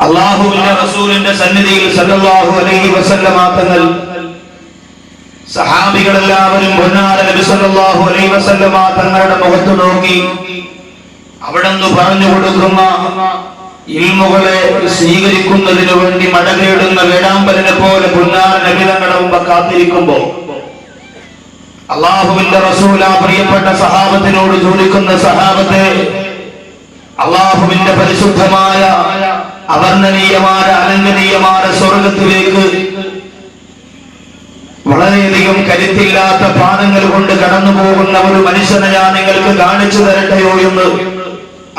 അള്ളാഹുവിന്റെ റസൂലിന്റെ സന്നിധിയിൽ സല്ലല്ലാഹു അലൈഹി വസല്ലമ തങ്ങൾ സഹാബികളെല്ലാവരും പൊന്നാര നബി സല്ലല്ലാഹു അലൈഹി വസല്ലമ തങ്ങളുടെ മുഖത്ത് നോക്കി. അവിടെന്ന് പറഞ്ഞു കൊടുക്കുന്ന ഇൽമുകളെ സ്വീകരിക്കുന്നതിനു വേണ്ടി മടങ്ങിയിടുന്ന വേടാമ്പലിനെ പോലെ പൊന്നാര നബി തങ്ങളുടെ മുമ്പ് കാത്തിരിക്കുമ്പോ അള്ളാഹുവിന്റെ റസൂല പ്രിയപ്പെട്ട സഹാബത്തിനോട് ചോദിക്കുന്ന സഹാബത്തെ അള്ളാഹുവിന്റെ പരിശുദ്ധമായ അവർണനീയമായ അലങ്കനീയമായ സ്വർഗത്തിലേക്ക് വളരെയധികം കരുത്തില്ലാത്ത പാദങ്ങൾ കൊണ്ട് കടന്നു പോകുന്ന ഒരു മനുഷ്യനെ ഞാൻ നിങ്ങൾക്ക് കാണിച്ചു തരട്ടെയോ എന്ന്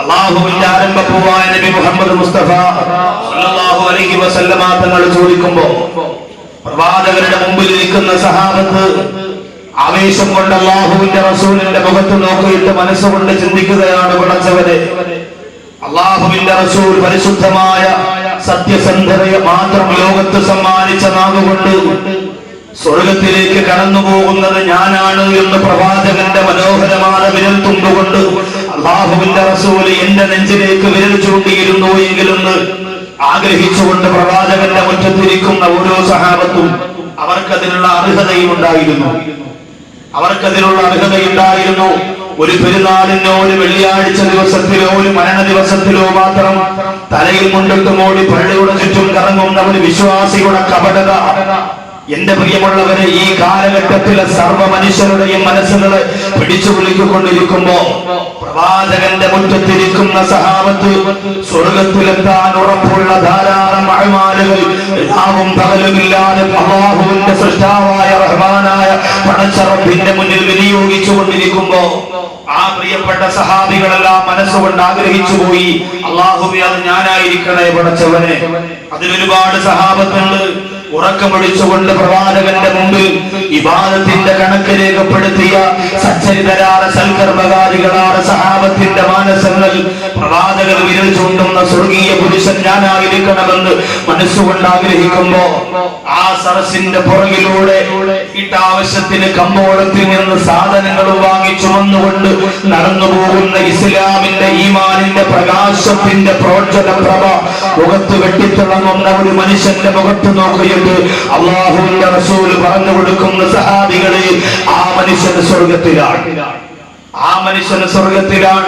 അള്ളാഹുവിന്റെ നബി മുഹമ്മദ് മുസ്തഫ സല്ലല്ലാഹു അലൈഹി വസല്ലമ തങ്ങൾ ചോദിക്കുമ്പോ പ്രവാചകരുടെ മുമ്പിൽ നിൽക്കുന്ന സഹാബത്ത് ആവേശം കൊണ്ട് അള്ളാഹുവിന്റെ റസൂലിന്റെ മുഖത്ത് നോക്കിയിട്ട് മനസ്സുകൊണ്ട് ചിന്തിക്കുകയാണ് പടച്ചവരെ അള്ളാഹുവിന്റെ റസൂൽ പരിശുദ്ധമായ സത്യസന്ധതയെ മാത്രം ലോകത്ത് സമ്മാനിച്ച നാവുകൊണ്ട് സ്വർഗത്തിലേക്ക് കടന്നു പോകുന്നത് ഞാനാണ് എന്ന് പ്രവാചകന്റെ മനോഹരമായ വിരൽ തുമ്പുകൊണ്ട് അള്ളാഹുവിന്റെ റസൂൽ എന്റെ നെഞ്ചിലേക്ക് വിരൽ ചൂണ്ടിയിരുന്നു എങ്കിലെന്ന് ആഗ്രഹിച്ചുകൊണ്ട് പ്രവാചകന്റെ മുറ്റത്തിരിക്കുന്ന ഓരോ സഹാബത്തും അവർക്കതിനുള്ള അർഹതയും ഉണ്ടായിരുന്നു അവർക്കതിനുള്ള അർഹതയുണ്ടായിരുന്നു. ഒരു പെരുന്നാളിനോ ഒരു വെള്ളിയാഴ്ച ദിവസത്തിലോ ഒരു മരണ ദിവസത്തിലോ മാത്രം തലയിൽ മുണ്ടിട്ട് മോടി പള്ളിയുടെ ചുറ്റും കറങ്ങുന്ന ഒരു വിശ്വാസികളുടെ കപടത. എന്റെ പ്രിയമുള്ളവരെ ഈ കാലഘട്ടത്തിലെ സർവ മനുഷ്യരുടെയും മനസ്സുകളെ പിടിച്ചു വിളിക്കൊണ്ടിരിക്കുമ്പോ പ്രവാചകന്റെ മുറ്റത്തിരിക്കുന്ന സഹാബത്ത് സ്വർഗത്തിലെത്താൻ ഉറപ്പുള്ള ധാരാളം അഴിമാലുകൾ രാവും പകലുമില്ലാതെ അള്ളാഹുവിന്റെ സൃഷ്ടാവായ റഹ്മാനായ പടച്ചറപ്പിന്റെ മുന്നിൽ വിനിയോഗിച്ചു കൊണ്ടിരിക്കുമ്പോ ആ പ്രിയപ്പെട്ട സഹാബികളെല്ലാം മനസ്സുകൊണ്ട് ആഗ്രഹിച്ചു പോയി അള്ളാഹുബി അത് ഞാനായിരിക്കണേ പടച്ചവനെ. അതിലൊരുപാട് സഹാബത്തുണ്ട്. ഉറക്കമൊഴിച്ചുകൊണ്ട് പ്രവാചകന്റെ മുമ്പിൽ ഇബാദത്തിന്റെ കണക്ക് രേഖപ്പെടുത്തിയ സച്ചരിതരാണ് സൽക്കർമ്മകാരികളാണ് സഹാബത്തിന്റെ മാനസങ്ങൾ. പ്രവാചകർ വിരൽ ചൂണ്ടുന്ന സ്വർഗീയ പുരുഷൻ ഞാനായിരിക്കണമെന്ന് മനസ്സുകൊണ്ട് ആഗ്രഹിക്കുമ്പോ ആ സറസിന്റെ പുറകിലൂടെ ഇട്ടാവശ്യത്തിന് കമ്പോളത്തിൽ നിന്ന് സാധനങ്ങൾ വാങ്ങിച്ചു വന്നുകൊണ്ട് നടന്നു പോകുന്ന ഇസ്ലാമിന്റെ ഈമാനിന്റെ പ്രകാശത്തിന്റെ പ്രോജ്വല പ്രഭ മുഖത്ത് വെട്ടിത്തിളങ്ങുന്ന ഒരു മനുഷ്യന്റെ മുഖത്ത് നോക്കിയിട്ട് അള്ളാഹുവിന്റെ റസൂൽ പറഞ്ഞു കൊടുക്കുന്ന സഹാബികളെ ആ മനുഷ്യൻ സ്വർഗത്തിലാണ്. ആ മനുഷ്യന് സ്വർഗത്തിലാണ്.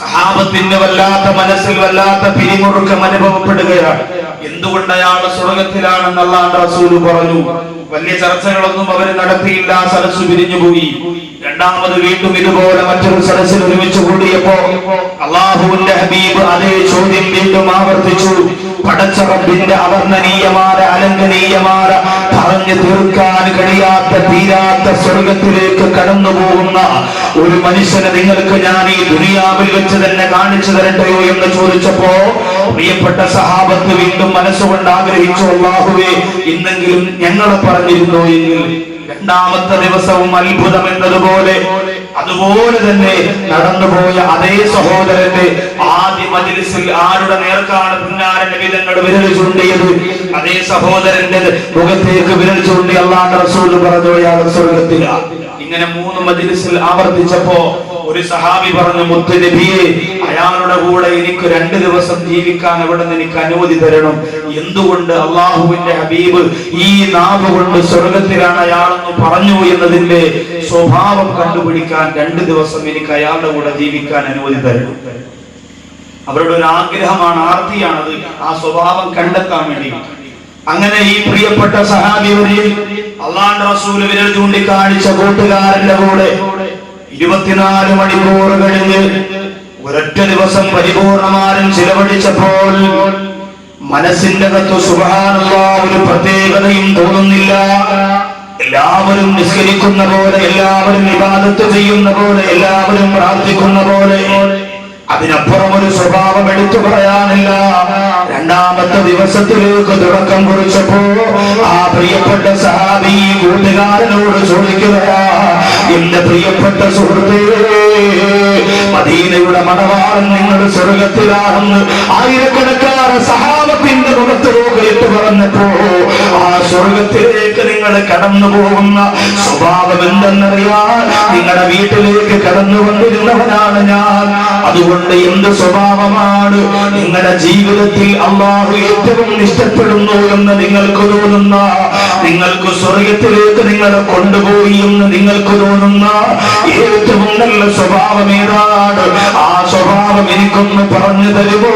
സഹാബത്തിന്റെ വല്ലാത്ത മനസ്സിൽ വല്ലാത്ത പിരിമുറുക്കം അനുഭവപ്പെടുകയാണ്. എന്തുകൊണ്ട് അയാൾ സ്വർഗത്തിലാണെന്ന് അള്ളാന്റെ റസൂൽ പറഞ്ഞു? വലിയ ചർച്ചകളൊന്നും അവർ നടത്തിയില്ല സരസ് പിരിഞ്ഞുപോയി. രണ്ടാമത് വീണ്ടും ഇതുപോലെ മറ്റൊരു സദസ്സിൽ ഒരുമിച്ച് കൂടിയപ്പോ അള്ളാഹുവിന്റെ ഹബീബ് അതേ ചോദ്യം വീണ്ടും ആവർത്തിച്ചു. പടച്ച റബ്ബിന്റെ അവർണനീയമാര അലങ്കനീയമാര പറഞ്ഞു തീർക്കാൻ കഴിയാത്ത തീരാത്ത സ്വർഗത്തിലേക്ക് കടന്നു പോകുന്ന ഒരു മനുഷ്യനെ നിങ്ങൾക്ക് ഞാൻ ഈ ദുനിയാവിൽ വെച്ച് തന്നെ കാണിച്ചു തരട്ടെയോ എന്ന് ചോദിച്ചപ്പോ പ്രിയപ്പെട്ട സഹാബത്ത് വീണ്ടും മനസ്സുകൊണ്ട് ആഗ്രഹിച്ചു അള്ളാഹുവേ ഇന്നെങ്കിലും ഞങ്ങളെ പറഞ്ഞിരുന്നു എങ്കിൽ രണ്ടാമത്തെ ദിവസവും അത്ഭുതം എന്നതുപോലെ അതുപോലെ തന്നെ നടന്നുപോയ അതേ സഹോദരന്റെ ആദ്യ മജിലിസിൽ ആരുടെ നേർക്കാണ് പിന്നാരന്റെ വിധങ്ങൾ വിരൽ ചൂണ്ടിയത്? അതേ സഹോദരന്റെ മുഖത്തേക്ക് വിരൽ ചൂണ്ടി അള്ളാഹ് റസൂൽ പറഞ്ഞു അയാൾ സ്വർഗത്തില ഇങ്ങനെ മൂന്ന് മജിലിസിൽ ആവർത്തിച്ചപ്പോ ഒരു സഹാബി പറഞ്ഞു മുത്ത് നബിയെ അയാളുടെ കൂടെ എനിക്ക് രണ്ട് ദിവസം ജീവിക്കാൻ അവിടെ നിന്ന് എനിക്ക് അനുമതി തരണം? എന്തുകൊണ്ട് അള്ളാഹുവിന്റെ ഹബീബ് ഈ നാവ് കൊണ്ട് സ്വർഗത്തിലാണ് അയാളെന്ന് പറഞ്ഞു എന്നതിന്റെ സ്വഭാവം കണ്ടുപിടിക്കാൻ രണ്ട് ദിവസം എനിക്ക് അയാളുടെ കൂടെ ജീവിക്കാൻ അനുമതി തരണം? അവരുടെ ഒരു ആഗ്രഹമാണ് ആർത്തിയാണത്. ആ സ്വഭാവം കണ്ടെത്താൻ വേണ്ടി. അങ്ങനെ ഈ പ്രിയപ്പെട്ട സഹാബി ഒരു അള്ളാഹുന്റെ റസൂൽ വിരൽ ചൂണ്ടിക്കാണിച്ച കൂട്ടുകാരന്റെ കൂടെ ഇരുപത്തിനാല് മണിക്കൂർ കഴിഞ്ഞ് ഒരൊറ്റ ദിവസം പരിപൂർണമാരും ചിലവഴിച്ചപ്പോൾ മനസ്സിന്റെ അകത്ത് സുഖാനുള്ള ഒരു പ്രത്യേകതയും തോന്നുന്നില്ല. എല്ലാവരും നിസ്കരിക്കുന്ന പോലെ എല്ലാവരും വിവാദത്ത് ചെയ്യുന്ന പോലെ എല്ലാവരും പ്രാർത്ഥിക്കുന്ന പോലെ. അതിനപ്പുറം ഒരു സ്വഭാവം എടുത്തു പറയാനില്ല. രണ്ടാമത്തെ ദിവസത്തിലേക്ക് തുടക്കം കുറിച്ചപ്പോ ആ പ്രിയപ്പെട്ട സഹാബി കൂട്ടുകാരനോട് ചോദിക്കുകയാ എന്റെ പ്രിയപ്പെട്ട സുഹൃത്തേ മദീനയുടെ മണവാളൻ നിങ്ങൾ സ്വർഗത്തിലാണെന്ന് ആയിരക്കണക്കാറ് സഹാബത്ത് സഹാബത്തിന്റെ മുഖത്ത് നോക്കിയിട്ട് പറഞ്ഞപ്പോ ആ സ്വർഗത്തിലേക്ക് നിങ്ങൾ കടന്നു പോകുന്ന സ്വഭാവം എന്തെന്നറിയാൻ നിങ്ങളുടെ വീട്ടിലേക്ക് കടന്നു വന്നിരുന്നവനാണ് ഞാൻ. അതുകൊണ്ട് എന്ത് സ്വഭാവമാണ്? നിങ്ങളുടെ ജീവിതത്തിൽ അള്ളാഹു ഏറ്റവും ഇഷ്ടപ്പെടുന്നു എന്ന് നിങ്ങൾക്ക് തോന്നുന്ന നിങ്ങൾക്ക് സ്വർഗത്തിലേക്ക് നിങ്ങളെ കൊണ്ടുപോയി എന്ന് നിങ്ങൾക്ക് തോന്നുന്ന ഏറ്റവും നല്ല സ്വഭാവം ഏതാണ്? ആ സ്വഭാവം എനിക്കൊന്ന് പറഞ്ഞു തരുമോ?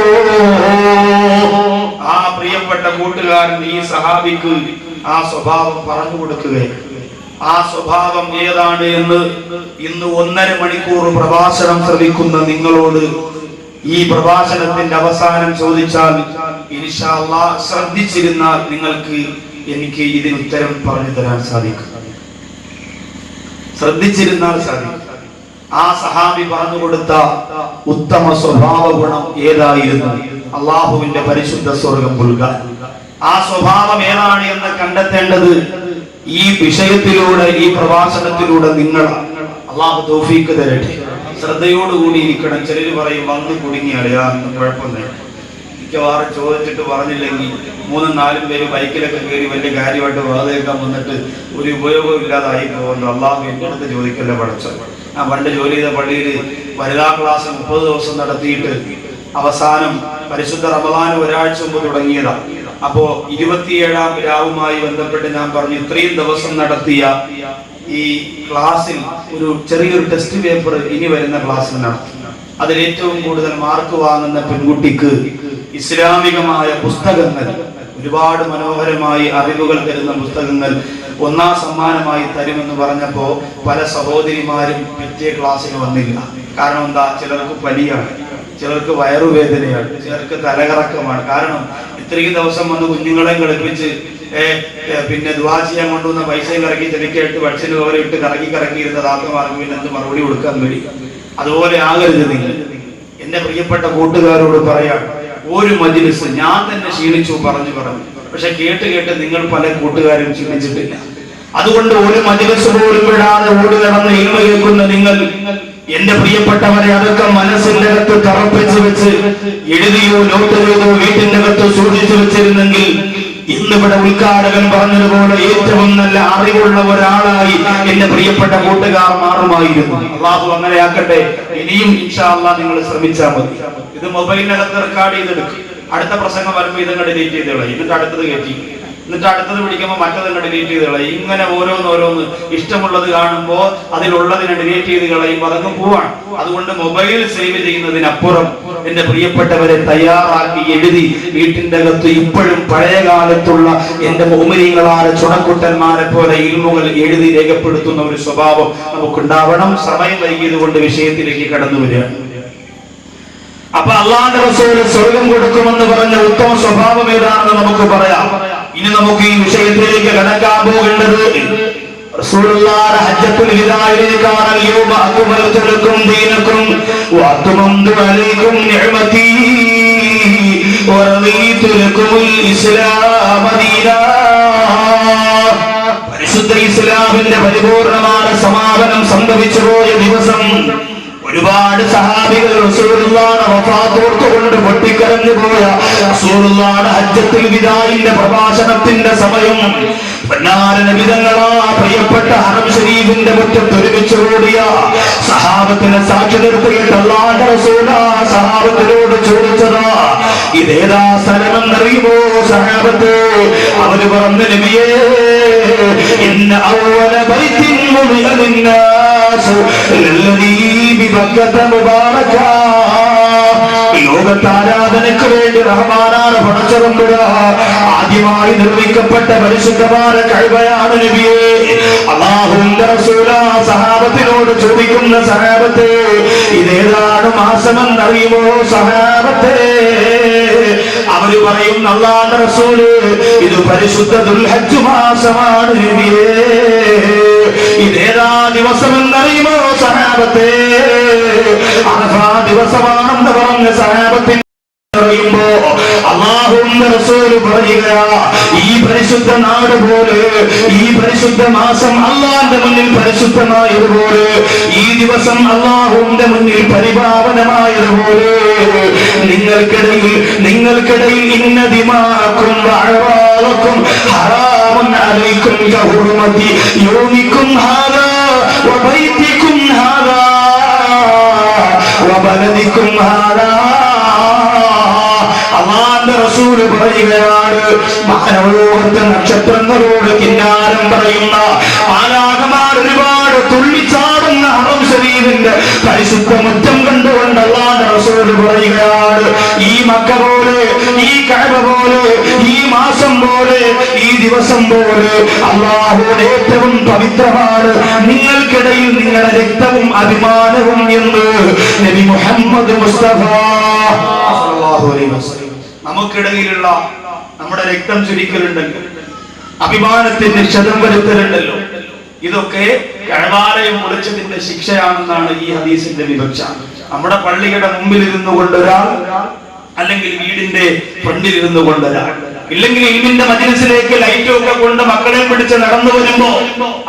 ആ പ്രിയപ്പെട്ട കൂട്ടുകാരൻ ഈ സഹാബിക്ക് ആ സ്വഭാവം പറഞ്ഞു കൊടുക്കുകയും ആ സ്വഭാവം ഏതാണ് എന്ന് ഇന്ന് ഒന്നര മണിക്കൂർ പ്രഭാഷണം ശ്രമിക്കുന്ന നിങ്ങളോട് ഈ പ്രഭാഷണത്തിന്റെ അവസാനം ചോദിച്ചാൽ ഇൻഷാ അല്ലാ ശ്രദ്ധിച്ചിരുന്നാൽ നിങ്ങൾക്ക് എനിക്ക് ഇതിന് ഉത്തരം പറഞ്ഞു തരാൻ സാധിക്കും. ശ്രദ്ധിച്ചിരുന്നാൽ സാധിക്കും. ആ സഹാബി പറഞ്ഞു കൊടുത്ത ഉത്തമ സ്വഭാവ ഗുണം ഏതായിരുന്നു? അള്ളാഹുവിന്റെ പരിശുദ്ധ സ്വർഗം പുൽക ആ സ്വഭാവം ഏതാണ് എന്ന് കണ്ടെത്തേണ്ടത് ഈ വിഷയത്തിലൂടെ ഈ പ്രഭാഷണത്തിലൂടെ നിങ്ങൾ അള്ളാഹു തരട്ടെ. ശ്രദ്ധയോടുകൂടി ഇരിക്കണം. ചിലർ പറയും വന്ന് കുടുങ്ങിയാലയാ കുഴപ്പമില്ല മിക്കവാറും ചോദിച്ചിട്ട് പറഞ്ഞില്ലെങ്കിൽ മൂന്നും നാലും പേര് ബൈക്കിലൊക്കെ കയറി വലിയ കാര്യമായിട്ട് വാതേക്കാൻ വന്നിട്ട് ഒരു ഉപയോഗവും ഇല്ലാതായി പോകുന്നു അള്ളാഹു എന്റെ അടുത്ത് ചോദിക്കല്ലേ പഠിച്ചത്? ഞാൻ പണ്ട് ജോലി ചെയ്ത പള്ളിയിൽ വനിതാ ക്ലാസ് മുപ്പത് ദിവസം നടത്തിയിട്ട് അവസാനം പരിശുദ്ധ റമദാൻ ഒരാഴ്ച മുമ്പ് തുടങ്ങിയതാ. അപ്പോ ഇരുപത്തിയേഴാം രാവുമായി ബന്ധപ്പെട്ട് ഞാൻ പറഞ്ഞു ഇത്രയും ദിവസം നടത്തിയ ഈ ക്ലാസ്സിൽ ഒരു ചെറിയൊരു ടെസ്റ്റ് പേപ്പർ ഇനി വരുന്ന ക്ലാസ്സിൽ നടത്തും. അതിൽ ഏറ്റവും കൂടുതൽ മാർക്ക് വാങ്ങുന്ന പെൺകുട്ടിക്ക് ഇസ്ലാമികമായ പുസ്തകങ്ങൾ ഒരുപാട് മനോഹരമായി അറിവുകൾ തരുന്ന പുസ്തകങ്ങൾ ഒന്നാം സമ്മാനമായി തരുമെന്ന് പറഞ്ഞപ്പോ പല സഹോദരിമാരും പിറ്റേ ക്ലാസ്സിന് വന്നില്ല. കാരണം എന്താ? ചിലർക്ക് പനിയാണ് ചിലർക്ക് വയറുവേദനയാണ് ചിലർക്ക് തലകറക്കമാണ്. കാരണം ഇത്രയും ദിവസം വന്ന് കുഞ്ഞുങ്ങളെ കളിപ്പിച്ച് പിന്നെ ദ്വാ ചെയ്യാൻ കൊണ്ടുവന്ന പൈസയും കറക്കി ചെലിക്കായിട്ട് വടിച്ചിന് പോലെ ഇട്ട് കറക്കി കറങ്ങി ഇരുന്ന താത്തമാർക്ക് പിന്നെ എന്ത് മറുപടി കൊടുക്കാൻ വേണ്ടി? അതുപോലെ ആകരുത് നിങ്ങൾ. എന്റെ പ്രിയപ്പെട്ട കൂട്ടുകാരോട് പറയാം ഒരു മജിലിസ് ഞാൻ തന്നെ ക്ഷീണിച്ചു പറഞ്ഞു പറഞ്ഞു. പക്ഷെ കേട്ട് കേട്ട് നിങ്ങൾ പല കൂട്ടുകാരും ക്ഷീണിച്ചിട്ടില്ല. അതുകൊണ്ട് ഒരു മജിലിസ് പോലും വിടാതെ ഓടി നടന്ന് ഇൽമ കേൾക്കുന്ന നിങ്ങൾ എന്റെ പ്രിയപ്പെട്ടവരെ അതൊക്കെ മനസ്സിന്റെ അകത്ത് കറപ്പിച്ച് വെച്ച് എഴുതിയോ നോട്ട് ചെയ്തോ വീട്ടിന്റെ അകത്ത് സൂക്ഷിച്ചു വെച്ചിരുന്നെങ്കിൽ ഇന്നിവിടെ ഉദ്ഘാടകൻ പറഞ്ഞതുപോലെ ഏറ്റവും നല്ല അറിവുള്ള ഒരാളായി എന്റെ പ്രിയപ്പെട്ട കൂട്ടുകാർ മാറുമായിരുന്നു. അള്ളാഹു അങ്ങനെ ആക്കട്ടെ ഇനിയും ഇൻഷാ അള്ളാ നിങ്ങൾ ശ്രമിച്ചാൽ മതി. ഇത് മൊബൈലിനകത്ത് റെക്കോർഡ് ചെയ്തെടുക്കും. അടുത്ത പ്രസംഗം വരുമ്പോൾ ഇതങ്ങ് ഡിലീറ്റ് ചെയ്തോളാം. ഇതിന്റെ അടുത്തത് കയറ്റി എന്നിട്ട് അടുത്തത് പിടിക്കുമ്പോൾ മറ്റതങ്ങ് ഡിലീറ്റ് ചെയ്ത് കളയും. ഇങ്ങനെ ഓരോന്നോരോന്ന് ഓരോന്ന് ഇഷ്ടമുള്ളത് കാണുമ്പോൾ അതിലുള്ളതിനെ ഡിലീറ്റ് ചെയ്ത് കളയുമ്പോൾ അതങ്ങ് പോവാണ്. അതുകൊണ്ട് മൊബൈൽ സേവ് ചെയ്യുന്നതിനപ്പുറം എന്റെ പ്രിയപ്പെട്ടവരെ തയ്യാറാക്കി എഴുതി വീട്ടിന്റെ അകത്ത് ഇപ്പോഴും പഴയ കാലത്തുള്ള എന്റെ മോമിനികളായ ചുണക്കുട്ടന്മാരെ പോലെ ഇരുമുകൾ എഴുതി രേഖപ്പെടുത്തുന്ന ഒരു സ്വഭാവം നമുക്കുണ്ടാവണം. സമയം വൈകിയത് കൊണ്ട് വിഷയത്തിലേക്ക് കടന്നു വരികയാണ് അപ്പൊ അള്ളാന്റെ സ്വർഗം കൊടുക്കുമെന്ന് പറഞ്ഞ ഉത്തമ സ്വഭാവം ഏതാണെന്ന് നമുക്ക് പറയാം. ഇനി നമുക്ക് ഈ വിഷയത്തിലേക്ക് കടക്കാൻ പോകേണ്ടത് പരിശുദ്ധ ഇസ്ലാമിന്റെ പരിപൂർണമായ സമാപനം സംഭവിച്ചു പോയ ദിവസം ഒരുപാട് സഹാബികൾ വഫാത്തോർത്തുകൊണ്ട് പൊട്ടിക്കരഞ്ഞു പോയ ഹജ്ജത്തിൽ വിദായിന്റെ പ്രഭാഷണത്തിന്റെ സമയം പൊന്നാരനബിതങ്ങളാ പ്രിയപ്പെട്ട ഹറം ഷരീഫിന്റെ മുറ്റത്ത് ഒരുമിച്ച് കൂടിയ സഹാബത്തിനെ സാക്ഷി നിർത്തിയിട്ട് റസൂല സഹാബത്തിനോട് ചോദിച്ചതാ ഇതേതാ സ്ഥലമെന്നറിയുമോ സഹാബത്ത്? അവർ പറഞ്ഞ നബിയേ ഇന്ന അവല ബൈത്തിൻ മുഴുവൻ ലിന്നാസ് ലല്ലദീ ബിബക്കത മുബാറക ലോകത്ത് ആരാധനയ്ക്ക് വേണ്ടി റഹ്മാനാണ് പടച്ചറമ്പുക ആദ്യമായി നിർമ്മിക്കപ്പെട്ട പരിശുദ്ധമായ കഴിവയാണ് നബിയെ. അള്ളാഹുവിന്റെ റസൂല സഹാബത്തിനോട് ചോദിക്കുന്ന സഹാബത്തെ ഇതേതാണ് മാസമെന്നറിയുമോ സഹാബത്തെ? അവർ പറയും അള്ളാന്റെ റസൂൽ ഇത് പരിശുദ്ധ ദുൽഹജ്ജ് മാസമാണ് നബിയേ. ഇതേതാ ദിവസമെന്നറിയുമോ സഹാബത്തെ? അറഫാ ദിവസമാണെന്ന് പറഞ്ഞ സഹാബത്തിൽ പറയുമ്പോ അള്ളാഹുവിന്റെ റസൂൽ ഈ പരിശുദ്ധ നാട് പോലെ ഈ പരിശുദ്ധ മാസം അള്ളാന്റെ മുന്നിൽ പരിശുദ്ധമായതുപോലെ ഈ ദിവസം അള്ളാഹുവിന്റെ മുന്നിൽ പരിപാവനമായതുപോലെ നിങ്ങൾക്കിടയിൽ നിങ്ങൾക്കിടയിൽ ഇന്ന വാഴവാളക്കും ഹറാമും അലൈക്കും യൗമിക്കും ഹാദാ വബൈത്തിക്കും ഹാദാ. വബലദിക്കും ഹാദാ. അള്ളാന്റെ റസൂൽ പറയുകയാണ് മാനവലോകത്തെ നക്ഷത്രങ്ങളോട് കിന്നാരം പറയുന്ന ആരാകമാർ ഒരുപാട് തുള്ളിച്ചാടുന്ന ശരീരന്റെ പരിശുദ്ധ മുറ്റം കണ്ടുകൊണ്ട് അള്ളാന്റെ റസൂൽ പറയുകയാണ് ഈ മക്ക പോലെ ഈ കഴവ പോലെ ഈ മാസം പോലെ ഈ ദിവസം പോലെ അള്ളാഹുയുടെ ഏറ്റവും പവിത്രമാണ്. നിങ്ങൾക്കിടയിൽ നിങ്ങളുടെ രക്തവും അഭിമാനവും എന്ന് നബി മുഹമ്മദ് മുസ്തഫ. നമുക്കിടയിലുള്ള നമ്മുടെ രക്തം ചുരിക്കലുണ്ടല്ലോ. അഭിമാനത്തിന്റെ ക്ഷതം വരുത്തലുണ്ടല്ലോ. ഇതൊക്കെ കഴവാലയം മുറിച്ചതിന്റെ ശിക്ഷയാണെന്നാണ് ഈ ഹദീസിന്റെ വിവക്ഷ. നമ്മുടെ പള്ളിയുടെ മുമ്പിൽ ഇരുന്നു കൊണ്ടൊരാൾ അല്ലെങ്കിൽ വീടിന്റെ ഫ്രണ്ടിൽ ഇരുന്നു കൊണ്ട് ഒരാൾ ഇല്ലെങ്കിൽ ഇൽമിന്റെ മജിലിസിലേക്ക് ലൈറ്റും ഒക്കെ കൊണ്ട് മക്കളെ പിടിച്ച് നടന്നു വരുമ്പോ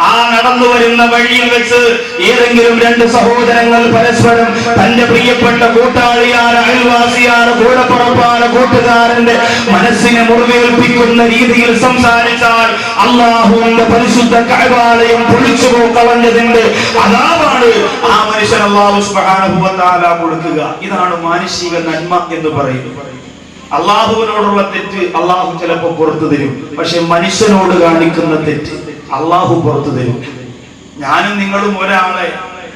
ആ നടന്നു വരുന്ന വഴിയിൽ വെച്ച് ഏതെങ്കിലും രണ്ട് സഹോദരങ്ങൾ പരസ്പരം തന്റെ പ്രിയപ്പെട്ട കൂട്ടാളിയാണ് അയൽവാസിയാണ് കൂടപ്പുറപ്പാണ് കൂട്ടുകാരന്റെ മനസ്സിനെ മുറിവേൽപ്പിക്കുന്ന രീതിയിൽ സംസാരിച്ചാൽ അള്ളാഹുവിന്റെ പരിശുദ്ധ കഴിവാലയം പൊളിച്ചു കളഞ്ഞതിന്റെ അതാവാണ് ആ മനുഷ്യൻ അള്ളാഹു തആല കൊടുക്കുക. ഇതാണ് മാനുഷിക നന്മ എന്ന് പറയുന്നത്. അള്ളാഹുവിനോടുള്ള തെറ്റ് അള്ളാഹു ചിലപ്പോ പുറത്തു തരും. പക്ഷെ മനുഷ്യനോട് കാണിക്കുന്ന തെറ്റ് അള്ളാഹു പുറത്തു തരും. ഞാനും നിങ്ങളും ഒരാളെ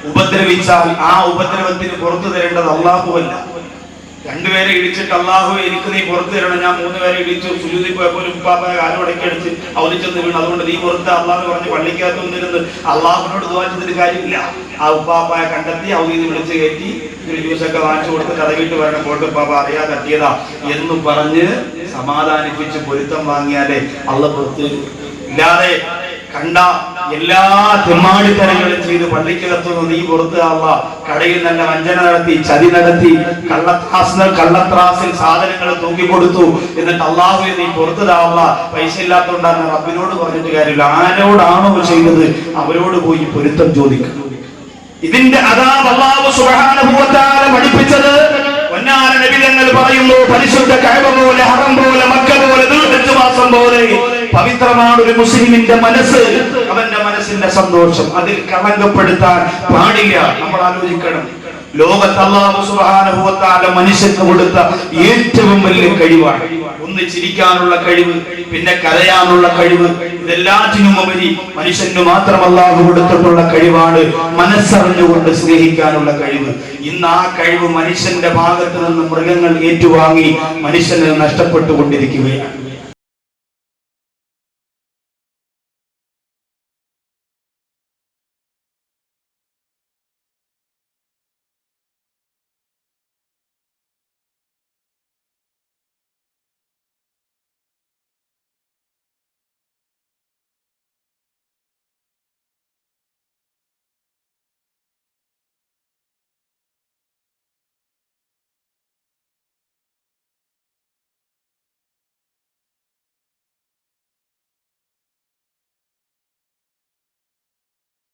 ഉപദ്രവിച്ചാൽ ആ ഉപദ്രവത്തിന് പുറത്തു തരേണ്ടത് അള്ളാഹുവല്ല. രണ്ടുപേരെ ഇടിച്ചിട്ട് അള്ളാഹു എനിക്ക് നീ പുറത്തു തരണം. ഞാൻ മൂന്ന് പേരെ ഇടിച്ചു സുജുതി പോയപ്പോൾ ഉപ്പാപ്പനെ കാലുടക്കി അടിച്ച് അവലിച്ചെന്ന് വീണ്. അതുകൊണ്ട് നീ പുറത്ത് അള്ളാഹു പറഞ്ഞ് പള്ളിക്കകത്ത് വന്നിരുന്ന് അള്ളാഹുവിനോട് തോന്നിച്ചതിന് കാര്യമില്ല. ആ ഉപ്പാപ്പയെ കണ്ടെത്തി അവധി വിളിച്ചു കയറ്റി ജ്യൂസൊക്കെ വാങ്ങിച്ചു കൊടുത്ത് കഥകിട്ട് വരണം പോട്ട് പാപ്പ അറിയാതെ കത്തിയതാ എന്ന് പറഞ്ഞ് സമാധാനിപ്പിച്ച് പൊരുത്തം വാങ്ങിയാലേ അള്ള പുറത്ത് ഇല്ലാതെ കണ്ട എല്ലാ തെമ്മാടിത്തരങ്ങളും ചെയ്ത് പള്ളിക്കകത്തു നീ പുറത്ത് ആവുക കടയിൽ നല്ല വഞ്ചന നടത്തി ചതി നടത്തി കള്ളത്രാസ് കള്ളത്രാസിൽ സാധനങ്ങൾ തൂക്കിക്കൊടുത്തു എന്നിട്ട് അള്ളാഹു നീ പുറത്ത് താവുക പൈസ ഇല്ലാത്തതുകൊണ്ടാണ് റബ്ബിനോട് പറഞ്ഞിട്ട് കാര്യമില്ല. ആരോടാണോ ചെയ്യുന്നത് അവരോട് പോയി പൊരുത്തം ചോദിക്കണം. ഇതിന്റെ അതാബ് അള്ളാഹു തആല പഠിപ്പിച്ചത്. പൊന്നാര നബിതങ്ങൾ പറയുന്നു പരിശുദ്ധ കഅബ പോലെ ഹറം പോലെ മക്ക പോലെ ദുൽഹജ്ജ് മാസം പോലെ പവിത്രമാണ് ഒരു മുസ്ലിമിന്റെ മനസ്സ്. അവന്റെ മനസ്സിന്റെ സന്തോഷം അതിൽ കളങ്കപ്പെടുത്താൻ പാടില്ല. നമ്മൾ ആലോചിക്കണം. ലോകത്ത് അള്ളാഹു മനുഷ്യന് കൊടുത്ത ഏറ്റവും വലിയ കഴിവാണ്. ഒന്ന് ചിരിക്കാനുള്ള കഴിവ് പിന്നെ കരയാനുള്ള കഴിവ് ഇതെല്ലാറ്റിനും ഉപരി മനുഷ്യന് മാത്രം കൊടുത്തിട്ടുള്ള കഴിവാണ് മനസ്സറിഞ്ഞുകൊണ്ട് സ്നേഹിക്കാനുള്ള കഴിവ്. ഇന്ന് ആ കഴിവ് മനുഷ്യന്റെ ഭാഗത്ത് നിന്ന് മൃഗങ്ങൾ ഏറ്റുവാങ്ങി മനുഷ്യന് നഷ്ടപ്പെട്ടുകൊണ്ടിരിക്കുകയാണ്.